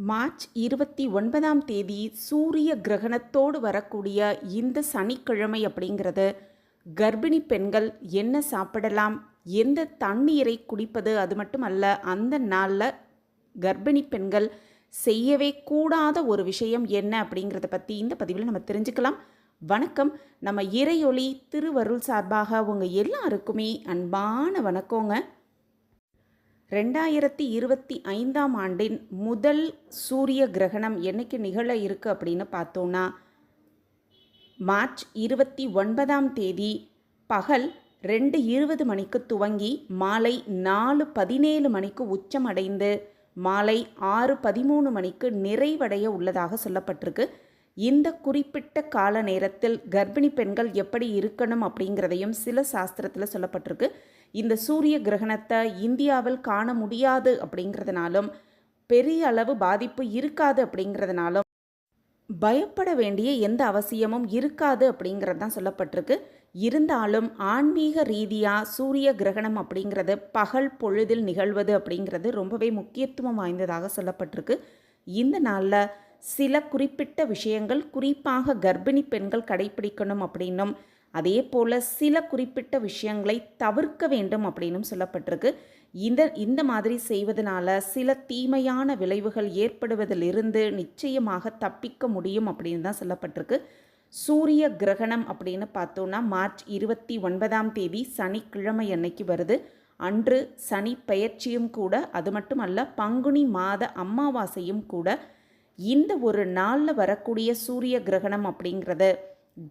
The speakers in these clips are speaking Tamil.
மார்ச் இருபத்தி ஒன்பதாம் தேதி சூரிய கிரகணத்தோடு வரக்கூடிய இந்த சனிக்கிழமை அப்படிங்கிறது. கர்ப்பிணி பெண்கள் என்ன சாப்பிடலாம்? எந்த தண்ணீரை குடிப்பது? அது மட்டும் அல்ல அந்த நாளில் கர்ப்பிணி பெண்கள் செய்யவே கூடாத ஒரு விஷயம் என்ன அப்படிங்கிறத பற்றி இந்த பதிவில் நம்ம தெரிஞ்சுக்கலாம். வணக்கம். நம்ம இறையொளி திருவருள் சார்பாக உங்கள் எல்லாருக்குமே அன்பான வணக்கங்க. ரெண்டாயிரத்தி இருபத்தி ஐந்தாம் ஆண்டின் முதல் சூரிய கிரகணம் என்னைக்கு நிகழ இருக்கு அப்படின்னு பார்த்தோன்னா மார்ச் இருபத்தி ஒன்பதாம் தேதி பகல் ரெண்டு இருபது மணிக்கு துவங்கி மாலை நாலு பதினேழு மணிக்கு உச்சமடைந்து மாலை ஆறு பதிமூணு மணிக்கு நிறைவடைய உள்ளதாக சொல்லப்பட்டிருக்கு. இந்த குறிப்பிட்ட கால நேரத்தில் கர்ப்பிணி பெண்கள் எப்படி இருக்கணும் அப்படிங்கிறதையும் சில சாஸ்திரத்தில் சொல்லப்பட்டிருக்கு. இந்த சூரிய கிரகணத்தை இந்தியாவில் காண முடியாது அப்படிங்கிறதுனாலும் பெரிய அளவு பாதிப்பு இருக்காது அப்படிங்கிறதுனாலும் பயப்பட வேண்டிய எந்த அவசியமும் இருக்காது அப்படிங்கிறது தான் சொல்லப்பட்டிருக்கு. இருந்தாலும் ஆன்மீக ரீதியாக சூரிய கிரகணம் அப்படிங்கிறது பகல் பொழுதில் நிகழ்வது அப்படிங்கிறது ரொம்பவே முக்கியத்துவம் வாய்ந்ததாக சொல்லப்பட்டிருக்கு. இந்த நாளில் சில குறிப்பிட்ட விஷயங்கள் குறிப்பாக கர்ப்பிணி பெண்கள் கடைபிடிக்கணும் அப்படின்னும் அதே போல் சில குறிப்பிட்ட விஷயங்களை தவிர்க்க வேண்டும் அப்படின்னும் சொல்லப்பட்டிருக்கு. இந்த இந்த மாதிரி செய்வதனால சில தீமையான விளைவுகள் ஏற்படுவதிலிருந்து நிச்சயமாக தப்பிக்க முடியும் அப்படின்னு தான் சொல்லப்பட்டிருக்கு. சூரிய கிரகணம் அப்படின்னு பார்த்தோன்னா மார்ச் இருபத்தி ஒன்பதாம் தேதி சனிக்கிழமை அன்னைக்கு வருது. அன்று சனி பெயர்ச்சியும் கூட அது மட்டும் அல்ல பங்குனி மாத அமாவாசையும் கூட. இந்த ஒரு நாளில் வரக்கூடிய சூரிய கிரகணம் அப்படிங்கிறத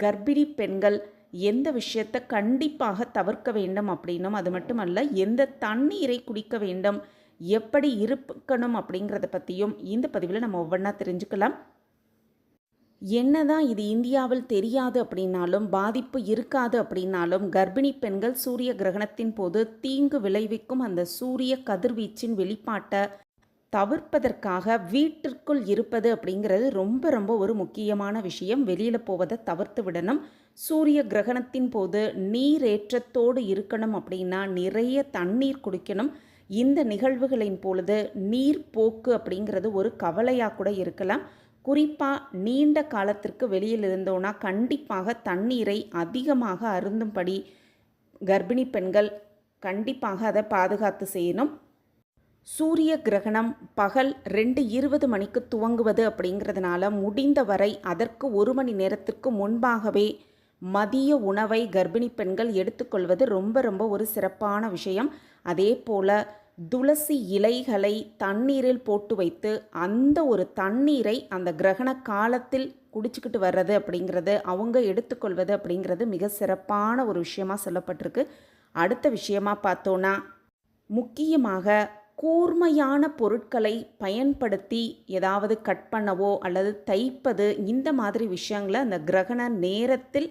கர்ப்பிணி பெண்கள் எந்த விஷயத்தை கண்டிப்பாக தவிர்க்க வேண்டும் அப்படின்னும் அது மட்டுமல்ல எந்த தண்ணீரை குடிக்க வேண்டும் எப்படி இருக்கணும் அப்படிங்கிறத பற்றியும் இந்த பதிவில் நம்ம ஒவ்வொன்றா தெரிஞ்சுக்கலாம். என்னதான் இது இந்தியாவில் தெரியாது அப்படின்னாலும் பாதிப்பு இருக்காது அப்படின்னாலும் கர்ப்பிணி பெண்கள் சூரிய கிரகணத்தின் போது தீங்கு விளைவிக்கும் அந்த சூரிய கதிர்வீச்சின் வெளிப்பாட்டை தவிர்ப்பதற்காக வீட்டிற்குள் இருப்பது அப்படிங்கிறது ரொம்ப ரொம்ப ஒரு முக்கியமான விஷயம். வெளியில் போவதை தவிர்த்து விடணும். சூரிய கிரகணத்தின் போது நீரேற்றத்தோடு இருக்கணும் அப்படின்னா நிறைய தண்ணீர் குடிக்கணும். இந்த நிகழ்வுகளின் பொழுது நீர் போக்கு அப்படிங்கிறது ஒரு கவலையாக கூட இருக்கலாம். குறிப்பாக நீண்ட காலத்திற்கு வெளியில் இருந்தோன்னா கண்டிப்பாக தண்ணீரை அதிகமாக அருந்தும்படி கர்ப்பிணி பெண்கள் கண்டிப்பாக அதை பாதுகாத்து செய்யணும். சூரிய கிரகணம் பகல் ரெண்டு இருபது மணிக்கு துவங்குவது அப்படிங்கிறதுனால முடிந்தவரை அதற்கு ஒரு மணி நேரத்திற்கு முன்பாகவே மதிய உணவை கர்ப்பிணி பெண்கள் எடுத்துக்கொள்வது ரொம்ப ரொம்ப ஒரு சிறப்பான விஷயம். அதே போல் துளசி இலைகளை தண்ணீரில் போட்டு வைத்து அந்த ஒரு தண்ணீரை அந்த கிரகண காலத்தில் குடிச்சுக்கிட்டு வர்றது அப்படிங்கிறது அவங்க எடுத்துக்கொள்வது அப்படிங்கிறது மிக சிறப்பான ஒரு விஷயமாக சொல்லப்பட்டிருக்கு. அடுத்த விஷயமா பார்த்தோன்னா முக்கியமாக கூர்மையான பொருட்களை பயன்படுத்தி ஏதாவது கட் பண்ணவோ அல்லது தைப்பது இந்த மாதிரி விஷயங்களை அந்த கிரகண நேரத்தில்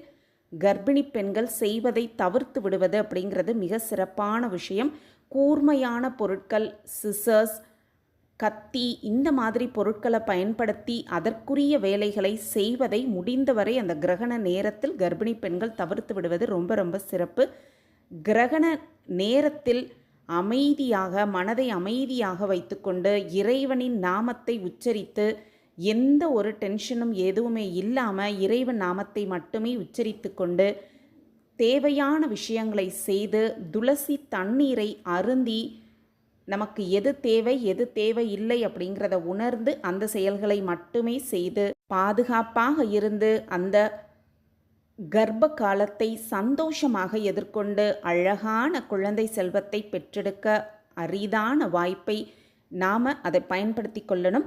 கர்ப்பிணி பெண்கள் செய்வதை தவிர்த்து விடுவது அப்படிங்கிறது மிக சிறப்பான விஷயம். கூர்மையான பொருட்கள் சிசர்ஸ் கத்தி இந்த மாதிரி பொருட்களை பயன்படுத்தி அதற்குரிய வேலைகளை செய்வதை முடிந்தவரை அந்த கிரகண நேரத்தில் கர்ப்பிணி பெண்கள் தவிர்த்து விடுவது ரொம்ப ரொம்ப சிறப்பு. கிரகண நேரத்தில் அமைதியாக மனதை அமைதியாக வைத்துக்கொண்டு இறைவனின் நாமத்தை உச்சரித்து எந்த ஒரு டென்ஷனும் எதுவுமே இல்லாமல் இறைவன் நாமத்தை மட்டுமே உச்சரித்து கொண்டு தேவையான விஷயங்களை செய்து துளசி தண்ணீரை அருந்தி நமக்கு எது தேவை எது தேவை இல்லை அப்படிங்கிறத உணர்ந்து அந்த செயல்களை மட்டுமே செய்து பாதுகாப்பாக இருந்து அந்த கர்ப்ப காலத்தை சந்தோஷமாக எதிர்கொண்டு அழகான குழந்தை செல்வத்தை பெற்றெடுக்க அரிதான வாய்ப்பை நாம் அதை பயன்படுத்தி கொள்ளணும்.